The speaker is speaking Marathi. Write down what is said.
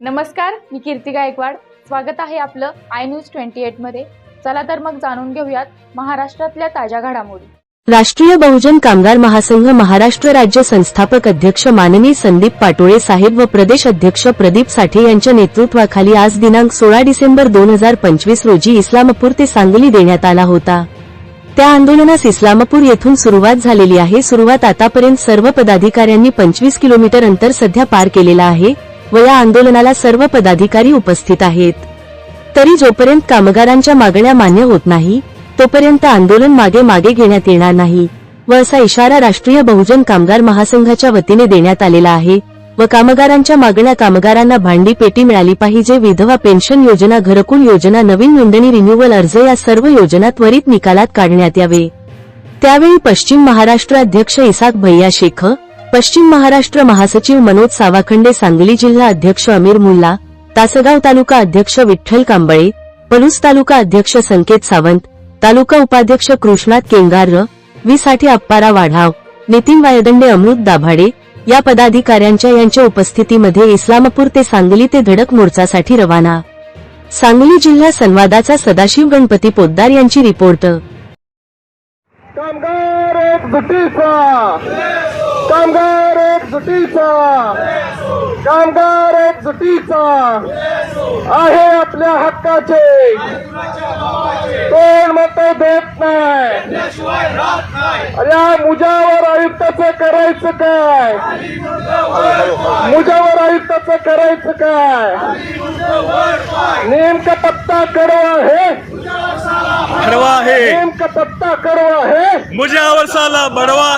नमस्कार मी कीर्ती गायकवाड. स्वागत आहे आपलं आय न्यूज ट्वेंटी मध्ये. चला तर मग जाणून घेऊयात महाराष्ट्रातल्या ताज्या घडामोडी. राष्ट्रीय बहुजन कामगार महासंघ महाराष्ट्र राज्य संस्थापक अध्यक्ष माननीय संदीप पाटोळे साहेब व प्रदेश अध्यक्ष प्रदीप साठे यांच्या नेतृत्वाखाली आज दिनांक सोळा डिसेंबर दोन हजार पंचवीस रोजी इस्लामपूर ते सांगली देण्यात आला होता. त्या आंदोलनास इस्लामपूर येथून सुरुवात झालेली आहे. सुरुवात आतापर्यंत सर्व पदाधिकाऱ्यांनी पंचवीस किलोमीटर अंतर सध्या पार केलेलं आहे. व या आंदोलनाला सर्व पदाधिकारी उपस्थित आहेत. तरी जोपर्यंत कामगारांच्या मागण्या मान्य होत नाही तोपर्यंत आंदोलन मागे मागे घेण्यात येणार नाही व असा इशारा राष्ट्रीय बहुजन कामगार महासंघाच्या वतीने देण्यात आलेला आहे व कामगारांच्या मागण्या कामगारांना भांडी पेटी मिळाली पाहिजे विधवा पेन्शन योजना घरकुल योजना नवीन नोंदणी रिन्युअल अर्ज या सर्व योजना त्वरित निकालात काढण्यात यावे. त्यावेळी पश्चिम महाराष्ट्र अध्यक्ष इसाक भैया शेख पश्चिम महाराष्ट्र महासचिव मनोज सावाखंडे सांगली जिल्हा अध्यक्ष अमीर मुल्ला तासगाव तालुका अध्यक्ष विठ्ठल कांबळे पलूस तालुका अध्यक्ष संकेत सावंत तालुका उपाध्यक्ष कृष्णात केंगार वी साठी अप्पारा वाढाव नितीन वायदंडे अमृत दाभाडे या पदाधिकाऱ्यांच्या यांच्या उपस्थितीमध्ये इस्लामपूर ते सांगली ते धडक मोर्चासाठी रवाना. सांगली जिल्हा संवादाचा सदाशिव गणपती पोद्दार यांची रिपोर्ट. कामगार एकजुटीचा कामगार एकजुटीचा. कामगार एकजुटीचा. आहे आपल्या हक्काचे. कोण मत देत नाही. अरे या मुजावर आयुक्ताचं करायचं काय? मुजावर आयुक्ताचं करायचं काय? नेमका पत्ता कडवा आहे? नेमका पत्ता कडवा आहे? मुझे अवर साला बड़वा.